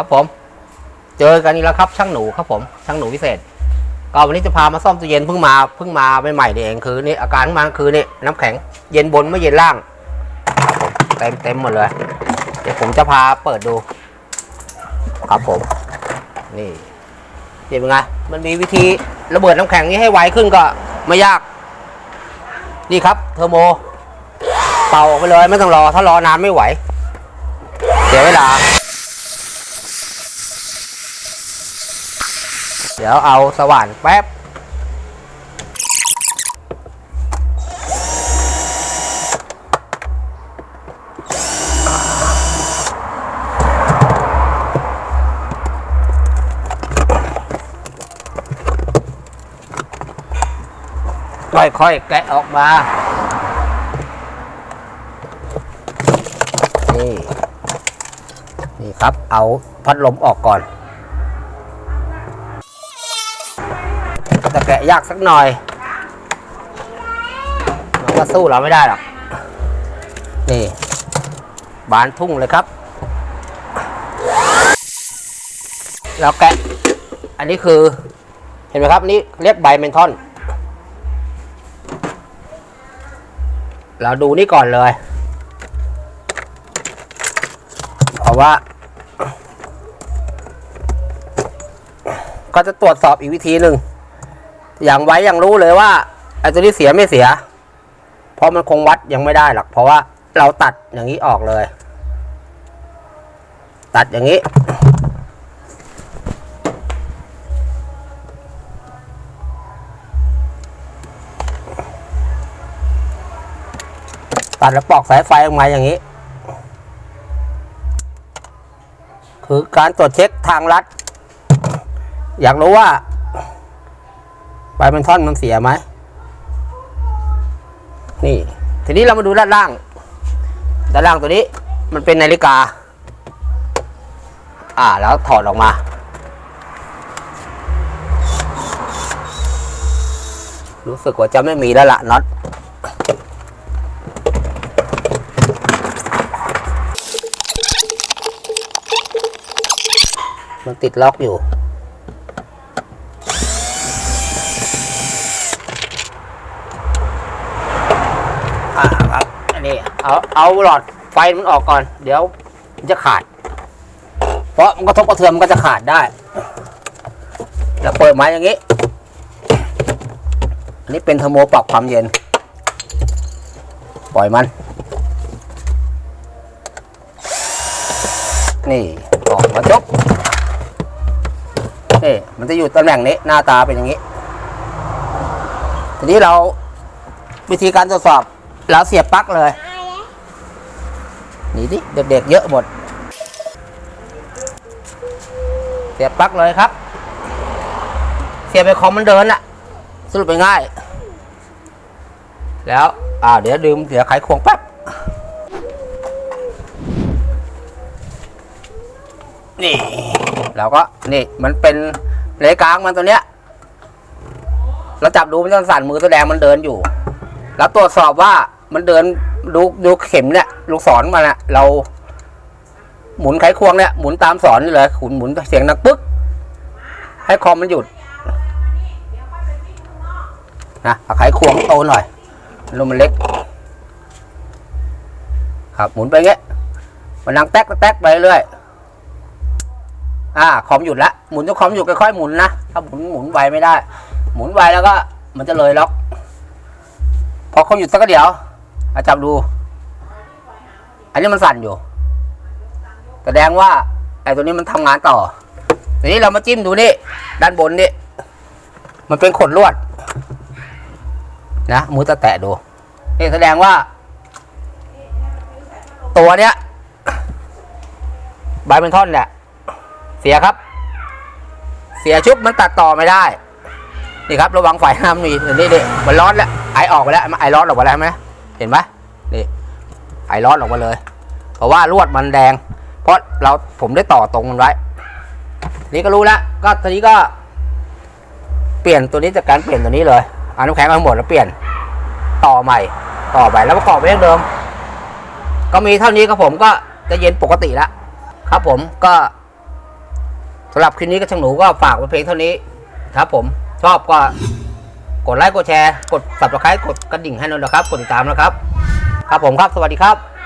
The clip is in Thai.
ครับผม เจอกันอีกแล้วครับช่างหนูครับผมช่างหนูพิเศษ ก็วันนี้จะพามาซ่อมตู้เย็นเพิ่งมาเพิ่งมาใหม่ๆนี่เองคือนี่อาการมันคือนี่น้ำแข็งเย็นบนไม่เย็นล่างเต็มเต็มหมดเลย เดี๋ยวผมจะพาเปิดดู ครับผม นี่เห็นไหมไงมันมีวิธีระเบิดน้ำแข็งนี้ให้ไวขึ้นก็ไม่ยาก นี่ครับ เทอร์โม เป่าออกไปเลยไม่ต้องรอถ้ารอนานไม่ไหวเสียเวลา เดี๋ยวเอาสว่านแป๊บ ค่อยๆแกะออกมา นี่ นี่ครับ เอาพัดลมออกก่อน จะแกะยากสักหน่อยมันก็สู้เราไม่ได้หรอก นี่ บานทุ่งเลยครับแล้วแกะ อันนี้คือ เห็นไหมครับนี่เรียกใบเมนทอน เราดูนี่ก่อนเลย เพราะว่าก็จะตรวจสอบอีกวิธีหนึ่ง อย่างไว้ยังรู้เลยว่าไอ้ตัวนี้เสียไม่เสีย เพราะมันคงวัดยังไม่ได้หรอกเพราะว่าเราตัดอย่างนี้ออกเลย ตัดอย่างนี้ ตัดแล้วปอกสายไฟออกมาอย่างนี้ คือการตรวจเช็คทางลัด อยากรู้ว่า ใบมันท่อนมันเสียไหมนี่ ทีนี้เรามาดูด้านล่าง ด้านล่างตัวนี้ มันเป็นนาฬิกา อ่า แล้วถอดออกมา รู้สึกว่าจะไม่มีแล้วละน็อตมันติดล็อกอยู่ อ่าครับ อันนี้ เอาเอาหลอดไฟมันออกก่อน เดี๋ยวมันจะขาด เพราะมันกระทบกระเทือนมันก็จะขาดได้แล้วเปิดมาอย่างนี้ อันนี้เป็นเทอร์โมปรับความเย็น ปล่อยมัน นี่ออกมาจบนี่มันจะอยู่ตำแหน่งนี้หน้าตาเป็นอย่างนี้ ทีนี้เราวิธีการตรวจสอบเราเสียบปลั๊กเลย นี่ดิเด็กๆเยอะหมด เสียบปลั๊กเลยครับ เสียบไปคอมมันเดินอะสรุปไปง่าย แล้วอ่าเดี๋ยวดื่มเดี๋ยวไขควงแป๊บ นี่เราก็นี่มันเป็นเลกลางมันตัวเนี้ยเราจับดูมันจะสั่นมือตัวแดงมันเดินอยู่ แล้วตรวจสอบว่ามันเดิน ดูดูเข็มเนี่ยลูกศรมันอะเราหมุนไขควงเนี่ยหมุนตามสอนนี่เลยขุนหมุนเสียงดังปึ๊กให้คอมมันหยุดนะไขควงโตหน่อยลมมันเล็ก ครับหมุนไปเงี้ยมันดังแต๊กแต๊กไปเรื่อยอ่าคอมหยุดละหมุนจนคอมหยุดค่อยๆหมุนนะถ้าหมุนหมุนไวไม่ได้ หมุนไวแล้วก็ มันจะเลยล็อกพอคอมหยุดสักเดี๋ยว อาจับดู อันนี้มันสั่นอยู่ แสดงว่าไอ้ตัวนี้มันทำงานต่อ ทีนี้เรามาจิ้มดูนี่ ด้านบนนี่มันเป็นขนลวด นะมือตะแตะดูนี่แสดงว่า ตัวเนี้ยใบเป็นท่อนเนี่ยเสียครับ เสียชุบมันตัดต่อไม่ได้ นี่ครับ ระวังไฟน้ำมีนี่นี่มันร้อนแล้วไอออกไปแล้วไอร้อนออกมาแล้วไหม เห็นไหมนี่ไอร้อนออกมาเลย เพราะว่าลวดมันแดง เพราะเราผมได้ต่อตรงมันไว้ นี่ก็รู้แล้วก็ทีนี้ก็ เปลี่ยนตัวนี้จากการเปลี่ยนตัวนี้เลยเอาน้ำแข็งมาหมดแล้วเปลี่ยนต่อใหม่ ต่อไปแล้วประกอบไปเรื่องเดิม ก็มีเท่านี้ครับผมก็จะเย็นปกติแล้วครับผมก็สำหรับคลิปนี้ก็ช่างหนูก็ฝากไว้เพียงเท่านี้ ครับผมชอบก็ กดไลค์กดแชร์ กด subscribe กดกระดิ่งให้หน่อยนะครับ กดติดตามนะครับ ครับผมครับ สวัสดีครับ